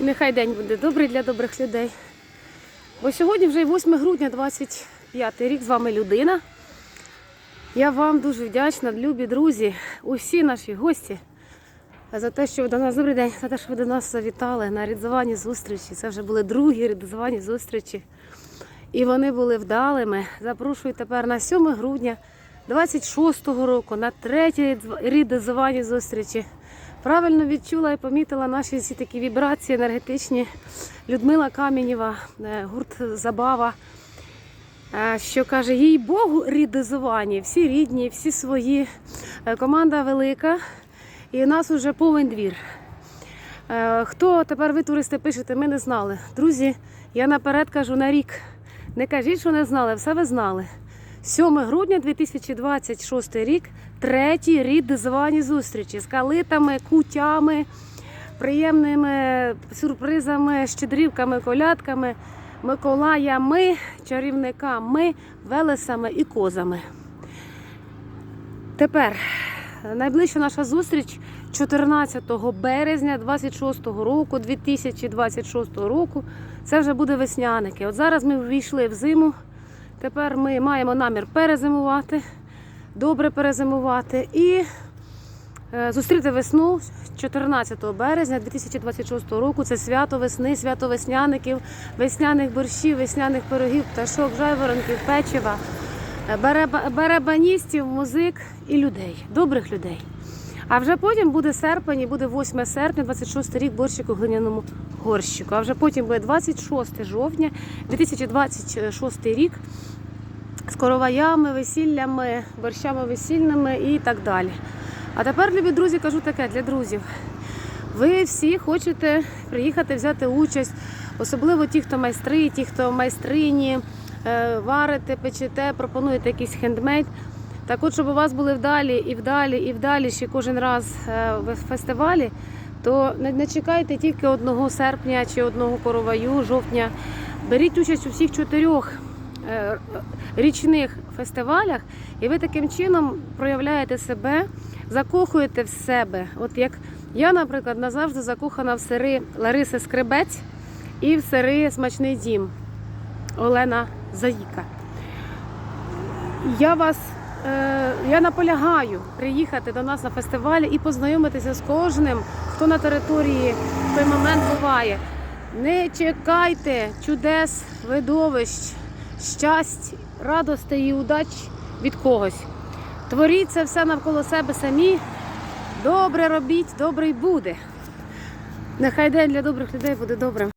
І нехай день буде добрий для добрих людей. Бо сьогодні вже 8 грудня, 25 рік, з вами людина. Я вам дуже вдячна, любі друзі, усі наші гості за те, що ви до нас добрий день, за те, що ви до нас завітали на рідзвані зустрічі. Це вже були другі рідзвані зустрічі. І вони були вдалими. Запрошую тепер на 7 грудня 26-го року на третє рідзвані зустрічі. Правильно відчула і помітила наші всі такі вібрації енергетичні. Людмила Камінєва, е, гурт Забава, е, що каже, їй Богу рідизовані, всі рідні, всі свої. Е, Команда велика, і у нас уже повен двір. Хто тепер ви туристи пишете, ми не знали. Друзі, я наперед кажу на рік. Не кажіть, що не знали, все ви знали. 7 грудня 2026 рік, третій рід звані зустрічі з калитами, кутями, приємними сюрпризами, щедрівками, колядками, Миколаями, чарівниками, велесами і козами. Тепер найближча наша зустріч 14 березня 26 року, 2026 року. Це вже буде весняники. От зараз ми ввійшли в зиму. Тепер ми маємо намір перезимувати, добре перезимувати і е, зустріти весну 14 березня 2026 року. Це свято весни, свято весняників, весняних борщів, весняних пирогів, пташок, жайворонків, печива, е, барабаністів, музик і людей, добрих людей. А вже потім буде серпень, і буде 8 серпня, 26 рік борщик у глиняному горщику. А вже потім буде 26 жовтня, 2026 рік з короваями, весіллями, борщами весільними і так далі. А тепер, любі друзі, кажу таке для друзів. Ви всі хочете приїхати взяти участь, особливо ті, хто майстри, ті, хто майстрині, е, варите, печете, пропонуєте якийсь хендмейд. Так от, щоб у вас були вдалі і вдалі, і вдалі ще кожен раз е, в фестивалі, то не, чекайте тільки одного серпня чи одного короваю, жовтня. Беріть участь у всіх чотирьох е, річних фестивалях, і ви таким чином проявляєте себе, закохуєте в себе. От як я, наприклад, назавжди закохана в сири Лариси Скребець і в сири Смачний дім Олена Заїка. Я вас я наполягаю приїхати до нас на фестивалі і познайомитися з кожним, хто на території в той момент буває. Не чекайте чудес, видовищ, щастя, радостей і удач від когось. Творіть це все навколо себе самі. Добре робіть, добре й буде. Нехай день для добрих людей буде добрим.